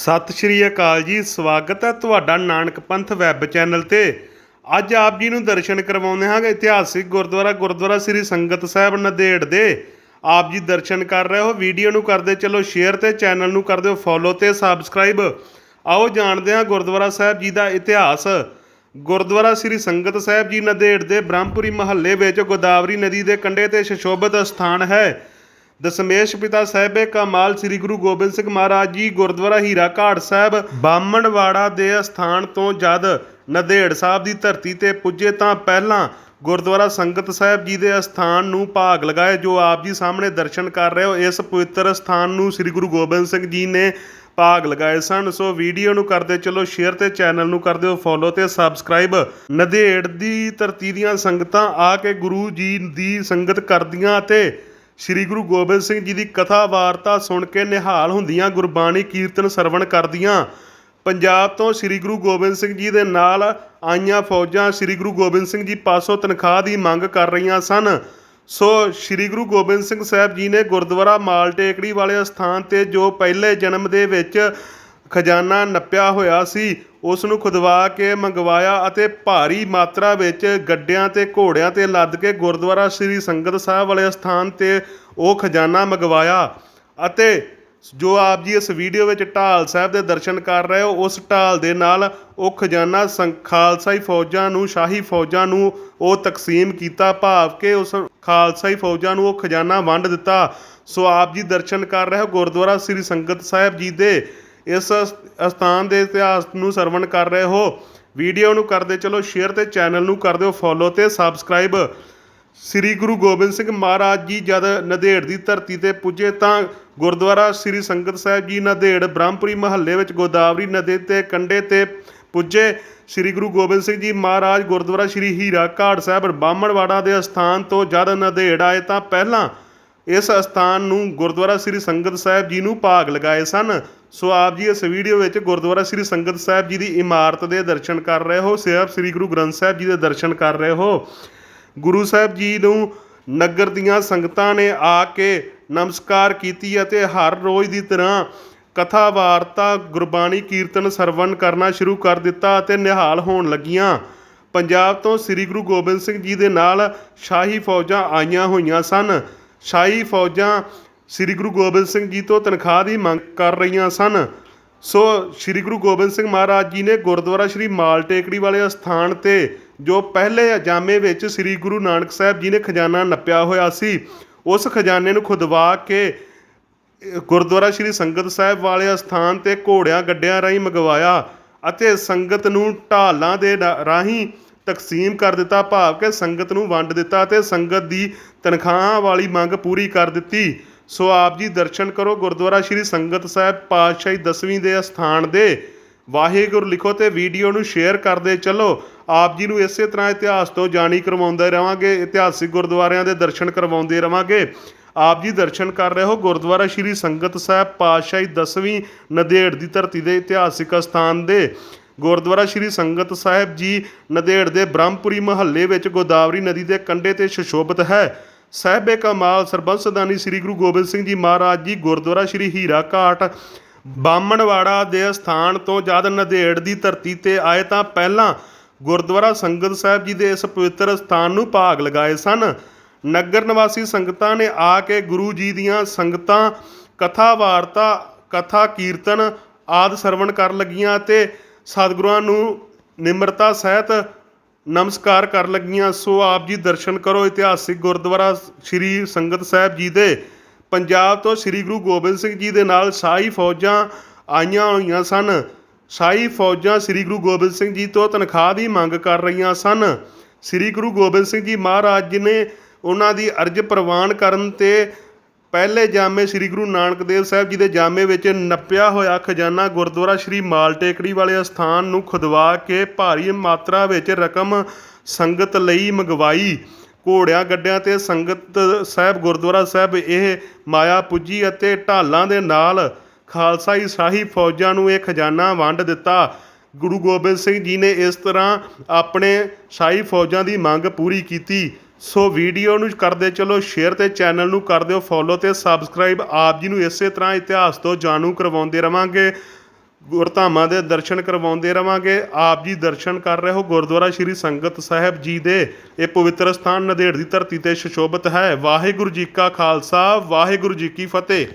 ਸਤਿ ਸ਼੍ਰੀ ਅਕਾਲ ਜੀ, ਸਵਾਗਤ ਹੈ ਤੁਹਾਡਾ ਨਾਨਕ ਪੰਥ ਵੈਬ ਚੈਨਲ ਤੇ। ਅੱਜ ਆਪ ਜੀ ਨੂੰ ਦਰਸ਼ਨ ਕਰਵਾਉਂਦੇ ਹਾਂ ਇਤਿਹਾਸਿਕ ਗੁਰਦੁਆਰਾ ਗੁਰਦੁਆਰਾ ਸ੍ਰੀ ਸੰਗਤ ਸਾਹਿਬ ਨਦੇੜ ਦੇ। ਆਪ ਜੀ ਦਰਸ਼ਨ ਕਰ ਰਹੇ ਹੋ, ਵੀਡੀਓ ਨੂੰ ਕਰਦੇ ਚਲੋ ਸ਼ੇਅਰ ਤੇ ਚੈਨਲ ਨੂੰ ਕਰ ਦਿਓ ਫੋਲੋ ਤੇ ਸਬਸਕ੍ਰਾਈਬ। ਆਓ ਜਾਣਦੇ ਹਾਂ ਗੁਰਦੁਆਰਾ ਸਾਹਿਬ ਜੀ ਦਾ ਇਤਿਹਾਸ। ਗੁਰਦੁਆਰਾ ਸ੍ਰੀ ਸੰਗਤ ਸਾਹਿਬ ਜੀ ਨਦੇੜ ਦੇ ਬ੍ਰਹਮਪੁਰੀ ਮਹੱਲੇ ਵਿੱਚ ਗੋਦਾਵਰੀ ਨਦੀ ਦੇ ਕੰਢੇ ਤੇ ਸ਼ਸ਼ੋਭਤ ਸਥਾਨ ਹੈ। ਦਸਮੇਸ਼ ਪਿਤਾ ਸਾਹਿਬੇ ਕਮਾਲ ਸ੍ਰੀ ਗੁਰੂ ਗੋਬਿੰਦ ਸਿੰਘ ਮਹਾਰਾਜ ਜੀ ਗੁਰਦੁਆਰਾ ਹੀਰਾ ਘਾਟ ਸਾਹਿਬ ਬਾਮਣਵਾੜਾ ਦੇ ਅਸਥਾਨ ਤੋਂ ਜਦ ਨਦੇੜ ਸਾਹਿਬ ਦੀ ਧਰਤੀ ਤੇ ਪੁੱਜੇ ਤਾਂ ਪਹਿਲਾਂ ਗੁਰਦੁਆਰਾ ਸੰਗਤ ਸਾਹਿਬ ਜੀ ਦੇ ਅਸਥਾਨ ਨੂੰ ਭਾਗ ਲਗਾਏ, ਜੋ ਆਪ ਜੀ ਸਾਹਮਣੇ ਦਰਸ਼ਨ ਕਰ ਰਹੇ ਹੋ, ਇਸ ਪਵਿੱਤਰ ਸਥਾਨ ਨੂੰ ਸ੍ਰੀ ਗੁਰੂ ਗੋਬਿੰਦ ਸਿੰਘ ਜੀ ਨੇ ਭਾਗ ਲਗਾਏ ਸਨ। ਸੋ ਵੀਡੀਓ ਨੂੰ ਕਰਦੇ ਚਲੋ ਸ਼ੇਅਰ ਤੇ ਚੈਨਲ ਨੂੰ ਕਰ ਦਿਓ ਫੋਲੋ ਤੇ ਸਬਸਕ੍ਰਾਈਬ। ਨਦੇੜ ਦੀ ਧਰਤੀ ਦੀਆਂ ਸੰਗਤਾਂ ਆ ਕੇ ਗੁਰੂ ਜੀ ਦੀ ਸੰਗਤ ਕਰਦੀਆਂ ਅਤੇ ਸ੍ਰੀ ਗੁਰੂ ਗੋਬਿੰਦ ਸਿੰਘ ਜੀ ਦੀ ਕਥਾ ਵਾਰਤਾ ਸੁਣ ਕੇ ਨਿਹਾਲ ਹੁੰਦੀਆਂ ਗੁਰਬਾਣੀ ਕੀਰਤਨ ਸਰਵਣ ਕਰਦੀਆਂ। ਪੰਜਾਬ ਤੋਂ ਸ੍ਰੀ ਗੁਰੂ ਗੋਬਿੰਦ ਸਿੰਘ ਜੀ ਦੇ ਨਾਲ ਆਈਆਂ ਫੌਜਾਂ ਸ੍ਰੀ ਗੁਰੂ ਗੋਬਿੰਦ ਸਿੰਘ ਜੀ ਪਾਸੋਂ ਤਨਖਾਹ ਦੀ ਮੰਗ ਕਰ ਰਹੀਆਂ ਸਨ। ਸੋ ਸ੍ਰੀ ਗੁਰੂ ਗੋਬਿੰਦ ਸਿੰਘ ਸਾਹਿਬ ਜੀ ਨੇ ਗੁਰਦੁਆਰਾ ਮਾਲ ਟੇਕੜੀ ਵਾਲੇ ਸਥਾਨ ਤੇ ਜੋ ਪਹਿਲੇ ਜਨਮ ਦੇ ਵਿੱਚ ਖਜ਼ਾਨਾ ਨੱਪਿਆ ਹੋਇਆ ਸੀ ਉਸ ਨੂੰ ਖੁਦਵਾ ਕੇ ਮੰਗਵਾਇਆ ਅਤੇ ਭਾਰੀ ਮਾਤਰਾ ਵਿੱਚ ਗੱਡਿਆਂ ਤੇ ਘੋੜਿਆਂ ਤੇ ਲੱਦ ਕੇ ਗੁਰਦੁਆਰਾ ਸ੍ਰੀ ਸੰਗਤ ਸਾਹਿਬ ਵਾਲੇ ਸਥਾਨ ਤੇ ਉਹ ਖਜ਼ਾਨਾ ਮੰਗਵਾਇਆ ਅਤੇ ਜੋ ਆਪ ਜੀ ਇਸ ਵੀਡੀਓ ਵਿੱਚ ਢਾਲ ਸਾਹਿਬ ਦੇ ਦਰਸ਼ਨ ਕਰ ਰਹੇ ਹੋ, ਉਸ ਢਾਲ ਦੇ ਨਾਲ ਉਹ ਖਜ਼ਾਨਾ ਸੰ- ਖਾਲਸਾਈ ਫੌਜਾਂ ਨੂੰ, ਸ਼ਾਹੀ ਫੌਜਾਂ ਨੂੰ ਉਹ ਤਕਸੀਮ ਕੀਤਾ, ਭਾਵ ਕਿ ਉਸ ਖਾਲਸਾਈ ਫੌਜਾਂ ਨੂੰ ਉਹ ਖਜ਼ਾਨਾ ਵੰਡ ਦਿੱਤਾ। ਸੋ ਆਪ ਜੀ ਦਰਸ਼ਨ ਕਰ ਰਹੇ ਹੋ ਗੁਰਦੁਆਰਾ ਸ੍ਰੀ ਸੰਗਤ ਸਾਹਿਬ ਜੀ ਦੇ ਇਸ ਅਸਥਾਨ ਦੇ ਇਤਿਹਾਸ ਨੂੰ ਸਰਵਣ ਕਰ ਰਹੇ ਹੋ। ਵੀਡੀਓ ਨੂੰ ਕਰਦੇ ਚਲੋ ਸ਼ੇਅਰ ਤੇ ਚੈਨਲ ਨੂੰ ਕਰ ਦਿਓ ਫੋਲੋ ਤੇ ਸਬਸਕ੍ਰਾਈਬ ਸ੍ਰੀ ਗੁਰੂ ਗੋਬਿੰਦ ਸਿੰਘ ਮਹਾਰਾਜ ਜੀ ਜਦ ਨਦੇੜ ਦੀ ਧਰਤੀ ਤੇ ਪੁੱਜੇ ਤਾਂ ਗੁਰਦੁਆਰਾ ਸ੍ਰੀ ਸੰਗਤ ਸਾਹਿਬ ਜੀ ਨਦੇੜ ਬ੍ਰਹਮਪੁਰੀ ਮਹੱਲੇ ਵਿੱਚ ਗੋਦਾਵਰੀ ਨਦੀ ਤੇ ਕੰਢੇ ਤੇ ਪੁੱਜੇ। ਸ੍ਰੀ ਗੁਰੂ ਗੋਬਿੰਦ ਸਿੰਘ ਜੀ ਮਹਾਰਾਜ ਗੁਰਦੁਆਰਾ ਸ੍ਰੀ ਹੀਰਾ ਘਾਟ ਸਾਹਿਬ ਬਾਹਮਣਵਾੜਾ ਦੇ ਅਸਥਾਨ ਤੋਂ ਜਦ ਨਦੇੜ ਆਏ ਤਾਂ ਪਹਿਲਾਂ ਇਸ ਅਸਥਾਨ ਨੂੰ ਗੁਰਦੁਆਰਾ ਸ੍ਰੀ ਸੰਗਤ ਸਾਹਿਬ ਜੀ ਨੂੰ ਭਾਗ ਲਗਾਏ ਸਨ। ਸੋ ਆਪ ਜੀ ਇਸ ਵੀਡੀਓ ਵਿੱਚ ਗੁਰਦੁਆਰਾ ਸ੍ਰੀ ਸੰਗਤ ਸਾਹਿਬ ਜੀ ਦੀ ਇਮਾਰਤ ਦੇ ਦਰਸ਼ਨ ਕਰ ਰਹੇ ਹੋ ਸਿਰਫ ਸ੍ਰੀ ਗੁਰੂ ਗ੍ਰੰਥ ਸਾਹਿਬ ਜੀ ਦੇ ਦਰਸ਼ਨ ਕਰ ਰਹੇ ਹੋ। ਗੁਰੂ ਸਾਹਿਬ ਜੀ ਨੂੰ ਨਗਰ ਦੀਆਂ ਸੰਗਤਾਂ ਨੇ ਆ ਕੇ ਨਮਸਕਾਰ ਕੀਤੀ ਅਤੇ ਹਰ ਰੋਜ਼ ਦੀ ਤਰ੍ਹਾਂ ਕਥਾ ਵਾਰਤਾ, ਗੁਰਬਾਣੀ ਕੀਰਤਨ ਸਰਵਣ ਕਰਨਾ ਸ਼ੁਰੂ ਕਰ ਦਿੱਤਾ ਅਤੇ ਨਿਹਾਲ ਹੋਣ ਲੱਗੀਆਂ। ਪੰਜਾਬ ਤੋਂ ਸ੍ਰੀ ਗੁਰੂ ਗੋਬਿੰਦ ਸਿੰਘ ਜੀ ਦੇ ਨਾਲ ਸ਼ਾਹੀ ਫੌਜਾਂ ਆਈਆਂ ਹੋਈਆਂ ਸਨ। ਸ਼ਾਹੀ ਫੌਜਾਂ ਸ੍ਰੀ ਗੁਰੂ ਗੋਬਿੰਦ ਸਿੰਘ ਜੀ ਤੋਂ ਤਨਖਾਹ ਦੀ ਮੰਗ ਕਰ ਰਹੀਆਂ ਸਨ। ਸੋ ਸ੍ਰੀ ਗੁਰੂ ਗੋਬਿੰਦ ਸਿੰਘ ਮਹਾਰਾਜ ਜੀ ਨੇ ਗੁਰਦੁਆਰਾ ਸ੍ਰੀ ਮਾਲ ਟੇਕੜੀ ਵਾਲੇ ਸਥਾਨ ਤੇ, ਜੋ ਪਹਿਲੇ ਅਜਾਮੇ ਵਿੱਚ ਸ੍ਰੀ ਗੁਰੂ ਨਾਨਕ ਸਾਹਿਬ ਜੀ ਨੇ ਖਜ਼ਾਨਾ ਨੱਪਿਆ ਹੋਇਆ ਸੀ, ਉਸ ਖਜ਼ਾਨੇ ਨੂੰ ਖੁਦਵਾ ਕੇ ਗੁਰਦੁਆਰਾ ਸ੍ਰੀ ਸੰਗਤ ਸਾਹਿਬ ਵਾਲੇ ਸਥਾਨ ਤੇ ਘੋੜਿਆਂ ਗੱਡਿਆਂ ਰਾਹੀਂ ਮੰਗਵਾਇਆ ਅਤੇ ਸੰਗਤ ਨੂੰ ਢਾਲਾਂ ਦੇ ਰਾਹੀਂ ਤਕਸੀਮ ਕਰ ਦਿੱਤਾ, ਭਾਵ ਕਿ ਸੰਗਤ ਨੂੰ ਵੰਡ ਦਿੱਤਾ ਤੇ ਸੰਗਤ ਦੀ ਤਨਖਾਹਾਂ ਵਾਲੀ ਮੰਗ ਪੂਰੀ ਕਰ ਦਿੱਤੀ। ਸੋ ਆਪ ਜੀ ਦਰਸ਼ਨ ਕਰੋ। ਗੁਰਦੁਆਰਾ ਸ੍ਰੀ ਸੰਗਤ ਸਾਹਿਬ ਪਾਤਸ਼ਾਹੀ ਦਸਵੀਂ ਦੇ ਅਸਥਾਨ ਦੇ ਵਾਹਿਗੁਰੂ ਲਿਖੋ ਤੇ ਵੀਡੀਓ ਨੂੰ ਸ਼ੇਅਰ ਕਰਦੇ ਚੱਲੋ। ਆਪ ਜੀ ਨੂੰ ਇਸੇ ਤਰ੍ਹਾਂ ਇਤਿਹਾਸ ਤੋਂ ਜਾਣੀ ਕਰਵਾਉਂਦੇ ਰਵਾਂਗੇ, ਇਤਿਹਾਸਿਕ ਗੁਰਦੁਆਰਿਆਂ ਦੇ ਦਰਸ਼ਨ ਕਰਵਾਉਂਦੇ ਰਵਾਂਗੇ। ਆਪ ਜੀ ਦਰਸ਼ਨ ਕਰ ਰਹੇ ਹੋ। ਗੁਰਦੁਆਰਾ ਸ੍ਰੀ ਸੰਗਤ ਸਾਹਿਬ ਪਾਤਸ਼ਾਹੀ ਦਸਵੀਂ ਨਦੇੜ ਦੀ ਧਰਤੀ ਦੇ ਇਤਿਹਾਸਿਕ ਸਥਾਨ ਦੇ। ਗੁਰਦੁਆਰਾ ਸ੍ਰੀ ਸੰਗਤ ਸਾਹਿਬ ਜੀ ਨਦੇੜ ਦੇ ਬ੍ਰਹਮਪੁਰੀ ਮਹੱਲੇ ਵਿੱਚ ਗੋਦਾਵਰੀ ਨਦੀ ਦੇ ਕੰਢੇ ਤੇ ਸ਼ਸ਼ੋਭਤ ਹੈ। ਸਾਹਿਬੇ ਕਮਾਲ ਸਰਬੰਸਦਾਨੀ ਸ੍ਰੀ ਗੁਰੂ ਗੋਬਿੰਦ ਸਿੰਘ ਜੀ ਮਹਾਰਾਜ ਜੀ, ਗੁਰਦੁਆਰਾ ਸ੍ਰੀ ਹੀਰਾ ਘਾਟ ਬਾਮਣਵਾੜਾ ਦੇ ਸਥਾਨ ਤੋਂ ਜਦ ਨਦੇੜ ਦੀ ਧਰਤੀ ਤੇ ਆਏ ਤਾਂ ਪਹਿਲਾਂ ਗੁਰਦੁਆਰਾ ਸੰਗਤ ਸਾਹਿਬ ਜੀ ਦੇ ਇਸ ਪਵਿੱਤਰ ਸਥਾਨ ਨੂੰ ਭਾਗ ਲਗਾਏ ਸਨ। ਨਗਰ ਨਿਵਾਸੀ ਸੰਗਤਾਂ ਨੇ ਆ ਕੇ ਗੁਰੂ ਜੀ ਦੀਆਂ ਸੰਗਤਾਂ, ਕਥਾ ਵਾਰਤਾ, ਕਥਾ ਕੀਰਤਨ ਆਦ ਸਰਵਣ ਕਰਨ ਲੱਗੀਆਂ ਤੇ ਸਤਿਗੁਰਾਂ ਨੂੰ ਨਿਮਰਤਾ ਸਹਿਤ ਨਮਸਕਾਰ ਕਰਨ ਲੱਗੀਆਂ। ਸੋ ਆਪ ਜੀ ਦਰਸ਼ਨ ਕਰੋ ਇਤਿਹਾਸਿਕ ਗੁਰਦੁਆਰਾ ਸ੍ਰੀ ਸੰਗਤ ਸਾਹਿਬ ਜੀ ਦੇ। ਪੰਜਾਬ ਤੋਂ ਸ੍ਰੀ ਗੁਰੂ ਗੋਬਿੰਦ ਸਿੰਘ ਜੀ ਦੇ ਨਾਲ ਸ਼ਾਹੀ ਫੌਜਾਂ ਆਈਆਂ ਹੋਈਆਂ ਸਨ। ਸਾਈ ਫੌਜਾਂ ਸ੍ਰੀ ਗੁਰੂ ਗੋਬਿੰਦ ਸਿੰਘ ਜੀ ਤੋਂ ਤਨਖਾਹ ਦੀ ਮੰਗ ਕਰ ਰਹੀਆਂ ਸਨ। ਸ੍ਰੀ ਗੁਰੂ ਗੋਬਿੰਦ ਸਿੰਘ ਜੀ ਮਹਾਰਾਜ ਜੀ ਨੇ ਉਹਨਾਂ ਦੀ ਅਰਜ਼ ਪ੍ਰਵਾਨ ਕਰਨ ਤੇ ਪਹਿਲੇ ਜਾਮੇ ਸ੍ਰੀ ਗੁਰੂ ਨਾਨਕ ਦੇਵ ਸਾਹਿਬ ਜੀ ਦੇ ਜਾਮੇ ਵਿੱਚ ਨੱਪਿਆ ਹੋਇਆ ਖਜ਼ਾਨਾ ਗੁਰਦੁਆਰਾ ਸ੍ਰੀ ਮਾਲ ਟੇਕੜੀ ਵਾਲੇ ਸਥਾਨ ਨੂੰ ਖੁਦਵਾ ਕੇ ਭਾਰੀ ਮਾਤਰਾ ਵਿੱਚ ਰਕਮ ਸੰਗਤ ਲਈ ਮੰਗਵਾਈ। ਘੋੜਿਆਂ, ਗੱਡਿਆਂ ਤੇ ਸੰਗਤ ਸਾਹਿਬ, ਗੁਰਦੁਆਰਾ ਸਾਹਿਬ ਇਹ ਮਾਇਆ ਪੁੱਜੀ ਅਤੇ ਢਾਲਾਂ ਦੇ ਨਾਲ ਖਾਲਸਾਈ ਸ਼ਾਹੀ ਫੌਜਾਂ ਨੂੰ ਇਹ ਖਜ਼ਾਨਾ ਵੰਡ ਦਿੱਤਾ। ਗੁਰੂ ਗੋਬਿੰਦ ਸਿੰਘ ਜੀ ਨੇ ਇਸ ਤਰ੍ਹਾਂ ਆਪਣੇ ਸ਼ਾਹੀ ਫੌਜਾਂ ਦੀ ਮੰਗ ਪੂਰੀ ਕੀਤੀ। ਸੋ ਵੀਡੀਓ ਨੂੰ ਕਰਦੇ ਚਲੋ ਸ਼ੇਅਰ ਤੇ ਚੈਨਲ ਨੂੰ ਕਰ ਦਿਓ ਫੋਲੋ ਤੇ ਸਬਸਕ੍ਰਾਈਬ ਆਪ ਜੀ ਨੂੰ ਇਸੇ ਤਰ੍ਹਾਂ ਇਤਿਹਾਸ ਤੋਂ ਜਾਣੂ ਕਰਵਾਉਂਦੇ ਰਵਾਂਗੇ। ਗੁਰਧਾਮਾਂ ਦੇ ਦਰਸ਼ਨ ਕਰਵਾਉਂਦੇ ਰਵਾਂਗੇ। ਆਪ ਜੀ ਦਰਸ਼ਨ ਕਰ ਰਹੇ ਹੋ ਗੁਰਦੁਆਰਾ ਸ਼੍ਰੀ ਸੰਗਤ ਸਾਹਿਬ ਜੀ ਦੇ। ਇਹ ਪਵਿੱਤਰ ਸਥਾਨ ਨੰਦੇੜ ਦੀ ਧਰਤੀ ਤੇ ਸੁਸ਼ੋਭਿਤ ਹੈ। ਵਾਹਿਗੁਰੂ ਜੀ ਕਾ ਖਾਲਸਾ, ਵਾਹਿਗੁਰੂ ਜੀ ਕੀ ਫਤਿਹ।